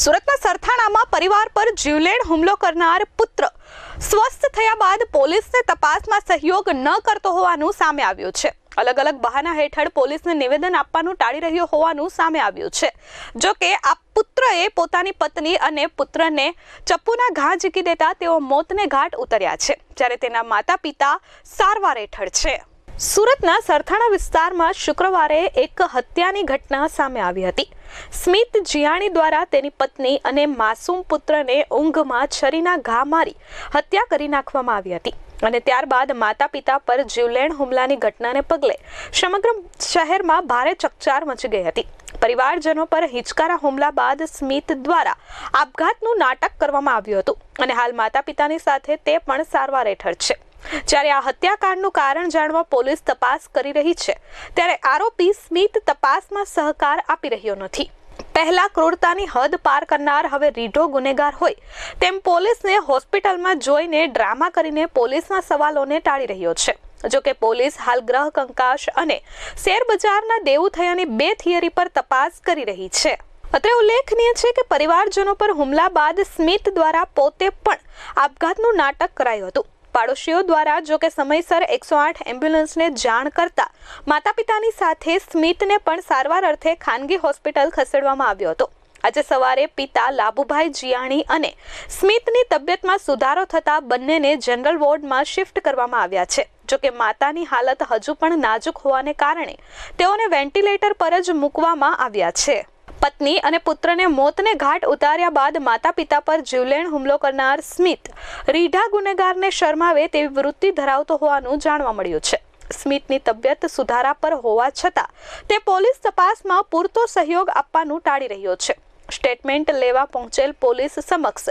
સુરતના સરથાણામાં પરિવાર પર જીવલેણ હુમલો કરનાર પુત્ર સ્વસ્થ થયા બાદ પોલીસને તપાસમાં સહયોગ ન કરતો હોવાનું સામે આવ્યું છે. અલગ અલગ બહાના હેઠળ પોલીસને નિવેદન આપવાનું ટાળી રહ્યો હોવાનું સામે આવ્યું છે. જો કે આ પુત્રએ પોતાની પત્ની અને પુત્રને ચપ્પુના ઘા ઝીકી દેતા તેઓ મોતને ઘાટ ઉતર્યા છે, જ્યારે તેના માતા પિતા સારવાર હેઠળ છે. સુરતના સરથાણા વિસ્તારમાં શુક્રવારે એક હત્યાની ઘટના સામે આવી હતી. સ્મિત જીયાણી દ્વારા તેની પત્ની અને માસૂમ પુત્રને ઊંઘમાં છરીના ઘા મારી હત્યા કરી નાખવામાં આવી હતી અને ત્યારબાદ માતા પિતા પર જીવલેણ હુમલાની ઘટનાને પગલે સમગ્ર શહેરમાં ભારે ચકચાર મચી ગઈ હતી. પરિવારજનો પર હિચકારા હુમલા બાદ સ્મિત દ્વારા આપઘાતનું નાટક કરવામાં આવ્યું હતું અને હાલ માતા પિતાની સાથે તે પણ સારવાર હેઠળ છે. જ્યારે આ હત્યાકાંડનું કારણ જાણવા પોલીસ તપાસ કરી રહી છે, ત્યારે આરોપી સ્મિત તપાસમાં સહકાર આપી રહ્યો નથી. પહેલા ક્રૂરતાની હદ પાર કરનાર હવે રીઢો ગુનેગાર હોય. તેમ પોલીસને હોસ્પિટલમાં જોઈને ડ્રામા કરીને પોલીસના સવાલોને ટાળી રહ્યો છે. જોકે પોલીસ હાલ ગ્રહ કંકાશ અને શેરબજારના દેવું થયાની બે થિયરી પર તપાસ કરી રહી છે. અત્રે ઉલ્લેખનીય છે કે પરિવારજનો પર હુમલા બાદ સ્મિત દ્વારા પોતે પણ આપઘાતનું નાટક કરાયું હતું. પાડોશીઓ દ્વારા જો કે સમયસર એકસો આઠ એમ્બ્યુલન્સને જાણ કરતા માતા પિતાની સાથે સ્મિતને પણ સારવાર અર્થે ખાનગી હોસ્પિટલ ખસેડવામાં આવ્યો હતો. આજે સવારે પિતા લાભુભાઈ જીયાણી અને સ્મિતની તબિયતમાં સુધારો થતાં બંનેને જનરલ વોર્ડમાં શિફ્ટ કરવામાં આવ્યા છે. જોકે માતાની હાલત હજુ પણ નાજુક હોવાને કારણે તેઓને વેન્ટિલેટર પર જ મૂકવામાં આવ્યા છે. પત્ની અને પુત્રને મોતને ઘાટ ઉતાર્યા બાદ માતા પિતા પર જીવલેણ હુમલો કરનાર સ્મિત. રીઢા ગુનેગારને શરમાવે તેવી વૃત્તિ ધરાવતો હોવાનું જાણવા મળ્યું છે. સ્મિતની તબિયત સુધારા પર હોવા છતાં, તે પોલીસ તપાસમાં પૂરતો સહયોગ આપવાનું ટાળી રહ્યો છે. સ્ટેટમેન્ટ લેવા પહોંચેલ પોલીસ સમક્ષ,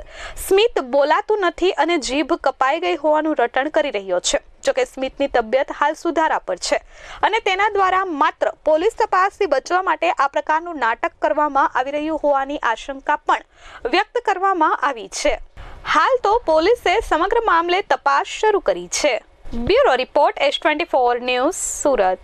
સ્મિત બોલાતું નથી અને જીભ કપાઈ ગઈ હોવાનું રટણ કરી રહ્યો છે. જોકે સ્મિતની તબિયત હાલ સુધારા પર છે. અને તેના દ્વારા માત્ર પોલીસ તપાસથી બચવા માટે આ પ્રકારનું નાટક કરવામાં આવી રહ્યું હોવાની આશંકા પણ વ્યક્ત કરવામાં આવી છે. હાલ તો પોલીસે સમગ્ર મામલે તપાસ શરૂ કરી છે. Bureau report S twenty four news Surat.